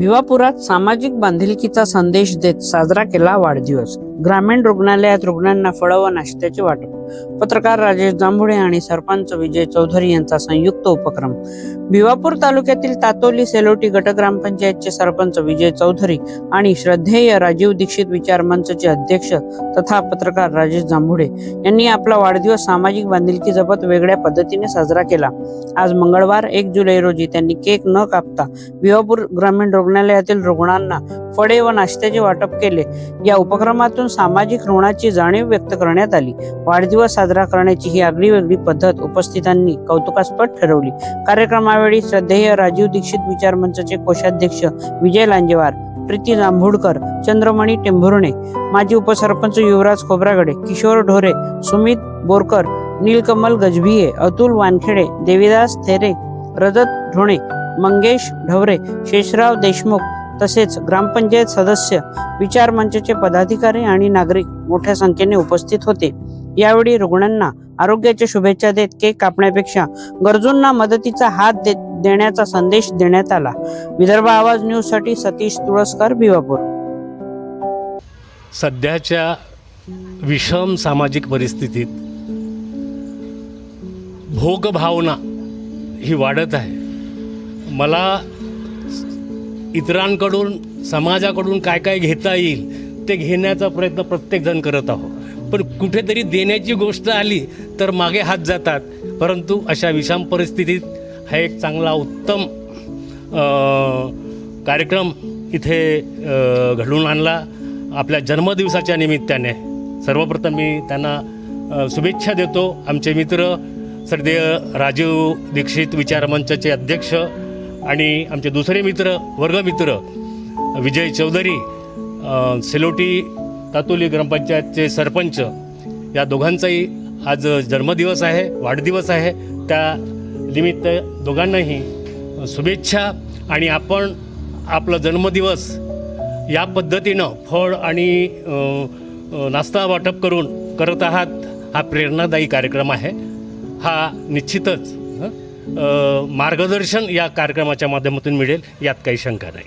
भिवापुरात सामाजिक बांधिलकीचा संदेश देत साजरा केला वाढदिवस. ग्रामीण रुग्णालयात रुग्णांना फळं व नाश्त्याचे वाटप पत्रकार राजेश जांभुळे आणि सरपंच विजय चौधरी यांचा संयुक्त उपक्रम. भिवापूर तालुक्यातील तातोली सेलोटी गट ग्रामपंचायतचे सरपंच विजय चौधरी आणि श्रद्धेय राजीव दीक्षित विचार मंचचे अध्यक्ष तथा पत्रकार राजेश जांभुळे यांनी आपला वाढदिवस सामाजिक बांधिलकी जपत वेगळ्या पद्धतीने साजरा केला. आज मंगळवार एक जुलै रोजी त्यांनी केक न कापता भिवापूर ग्रामीण रुग्णालयातील रुग्णांना फळे व नाश्त्याचे वाटप केले. या उपक्रमातून सामाजिक ऋणाची जाणीव व्यक्त करण्यात आली. वाढदिवस साजरा करण्याची ही आगळी वेगळी पद्धत उपस्थितांनी कौतुकास्पद ठरवली. कार्यक्रमावेळी श्रद्धेय राजीव दीक्षित विचार मंचचे कोषाध्यक्ष विजय लांजेवार प्रीती जांभूडकर चंद्रमणी टेंभुर्णे माजी उपसरपंच युवराज खोब्रागडे किशोर ढोरे सुमित बोरकर नीलकमल गजभिये अतुल वानखेडे देविदास थेरे रजत ढोणे मंगेश ढवरे शेषराव देशमुख तसेच ग्रामपंचायत सदस्य विचार मंचचे पदाधिकारी आणि नागरिक मोठ्या संख्येने उपस्थित होते. यावेळी रुग्णांना आरोग्याच्या शुभेच्छा देत केक कापण्यापेक्षा गरजूंना मदतीचा हात दे- देण्याचा संदेश देण्यात आला. विदर्भ आवाज न्यूजसाठी सतीश तुळसकर भिवापूर सध्याच्या विषम सामाजिक परिस्थितीत भोगभावना ही वाढत आहे. मला इतरांकडून समाजाकडून काय काय घेता येईल ते घेण्याचा प्रयत्न प्रत्येकजण करत आहोत. पण कुठेतरी देण्याची गोष्ट आली तर मागे हात जातात. परंतु अशा विषम परिस्थितीत हा एक चांगला उत्तम कार्यक्रम इथे घडून घडवून आणला आपल्या जन्मदिवसाच्या निमित्ताने. सर्वप्रथम मी त्यांना शुभेच्छा देतो. आमचे मित्र सध्या राजीव दीक्षित विचार मंचाचे अध्यक्ष आणि आमचे दुसरे मित्र वर्गमित्र विजय चौधरी सेलोटी तातोली ग्रामपंचायतचे सरपंच या दोघांचाही आज जन्मदिवस आहे वाढदिवस आहे. त्या निमित्त दोघांनाही शुभेच्छा आणि आपण आपला जन्मदिवस या पद्धतीनं फळ आणि नाश्ता वाटप करून करत आहात हा प्रेरणादायी कार्यक्रम आहे. हा निश्चितच मार्गदर्शन या कार्यक्रमाच्या माध्यमातून मिळेल यात काही शंका नाही.